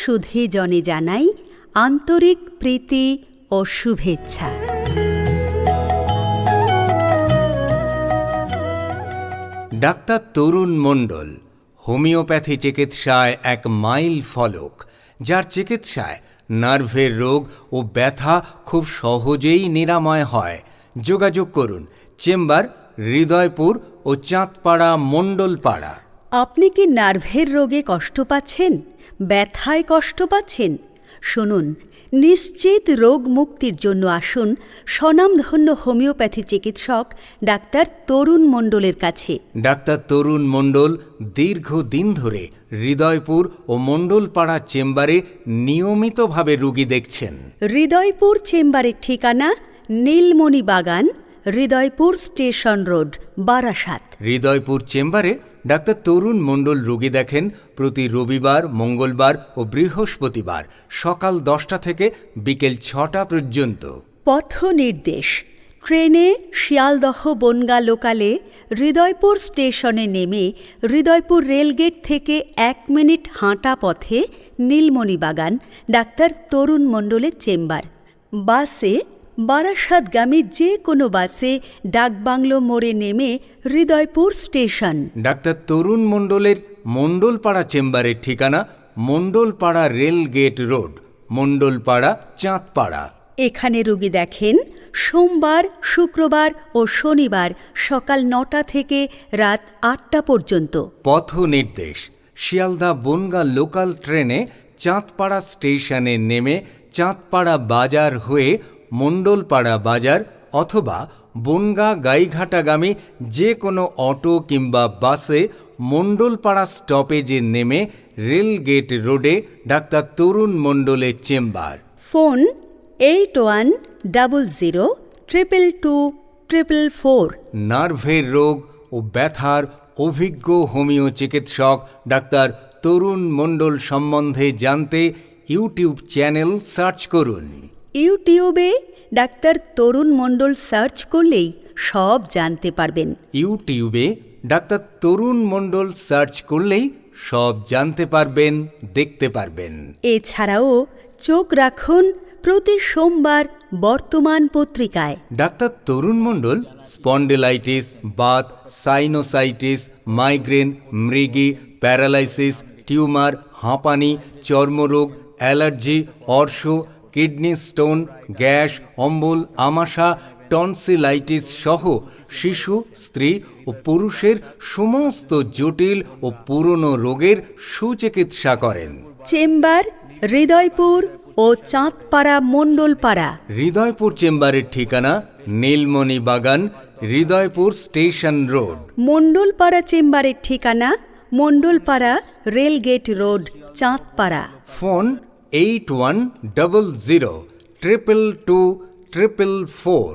সুধী জনে জানাই আন্তরিক প্রীতি ও শুভেচ্ছা। ডাক্তার তরুণ মণ্ডল, হোমিওপ্যাথি চিকিৎসায় এক মাইল ফলক, যার চিকিৎসায় নার্ভের রোগ ও ব্যথা খুব সহজেই নিরাময় হয়। যোগাযোগ করুন, চেম্বার হৃদয়পুর ও চাঁদপাড়া মণ্ডলপাড়া। আপনি কি নার্ভের রোগে কষ্ট পাচ্ছেন? ব্যথায় কষ্ট পাচ্ছেন? শুনুন নিশ্চিত রোগ মুক্তির জন্য আসুন স্বনামধন্য হোমিওপ্যাথি চিকিৎসক ডাক্তার তরুণ মণ্ডলের কাছে। ডাক্তার তরুণ মণ্ডল দীর্ঘদিন ধরে হৃদয়পুর ও মণ্ডলপাড়া চেম্বারে নিয়মিতভাবে রুগী দেখছেন। হৃদয়পুর চেম্বারের ঠিকানা নীলমণি বাগান হৃদয়পুর স্টেশন রোড বারাসাত। হৃদয়পুর চেম্বারে ডাক্তার তরুণ মণ্ডল রোগী দেখেন প্রতি রবিবার, মঙ্গলবার ও বৃহস্পতিবার সকাল দশটা থেকে বিকেল ছটা পর্যন্ত। পথ নির্দেশ। ট্রেনে শিয়ালদহ বনগা লোকালে হৃদয়পুর স্টেশনে নেমে হৃদয়পুর রেলগেট থেকে এক মিনিট হাঁটা পথে নীলমণিবাগান, ডাক্তার তরুণ মণ্ডলের চেম্বার। বাসে বারাসাতগামী যে কোনো বাসে ডাকবাংলো মোড়ে নেমে হৃদয়পুর স্টেশন। ডাক্তার তরুণ মণ্ডলের মণ্ডলপাড়া চেম্বারের ঠিকানা Mondalpara rail gate road Mondalpara Chandpara. এখানে রুগী দেখেন সোমবার শুক্রবার ও শনিবার সকাল নটা থেকে রাত আটটা পর্যন্ত। পথ নির্দেশ শিয়ালদা বনগা লোকাল ট্রেনে চাঁদপাড়া স্টেশনে নেমে চাঁদপাড়া বাজার হয়ে মণ্ডলপাড়া বাজার অথবা বনগা গাইঘাটাগামী যে কোনো অটো কিংবা বাসে মণ্ডলপাড়া স্টপেজে নেমে রেলগেট রোডে ডাক্তার তরুণ মণ্ডলের chamber. Phone eight one double zero triple two triple four. নার্ভের রোগ ও ব্যথার অভিজ্ঞ হোমিও চিকিৎসক ডাক্তার তরুণ মণ্ডল সম্বন্ধে জানতে ইউটিউব চ্যানেল সার্চ করুন। ইউটিউবে ডাক্তার তরুণ মণ্ডল সার্চ করলেই সব জানতে পারবেন। ইউটিউবে ডাক্তার তরুণ মণ্ডল সার্চ করলেই সব জানতে পারবেন দেখতে পারবেন। এছাড়াও চোখ রাখুন প্রতি সোমবার বর্তমান পত্রিকায়। ডাক্তার তরুণ মণ্ডল স্পন্ডিলাইটিস বাত সাইনোসাইটিস মাইগ্রেন মৃগী প্যারালাইসিস টিউমার হাঁপানি চর্মরোগ অ্যালার্জি অর্শ কিডনি স্টোন গ্যাস অম্বল আমাশা টনসিলাইটিস সহ শিশু স্ত্রী ও পুরুষের সমস্ত জটিল ও পুরনো রোগের সুচিকিৎসা করেন। চেম্বার হৃদয়পুর ও চাঁদপাড়া মণ্ডলপাড়া। হৃদয়পুর চেম্বারের ঠিকানা নীলমণি বাগান হৃদয়পুর স্টেশন রোড। মণ্ডলপাড়া চেম্বারের ঠিকানা Mondalpara rail gate road Chandpara. Phone eight one double zero triple two triple four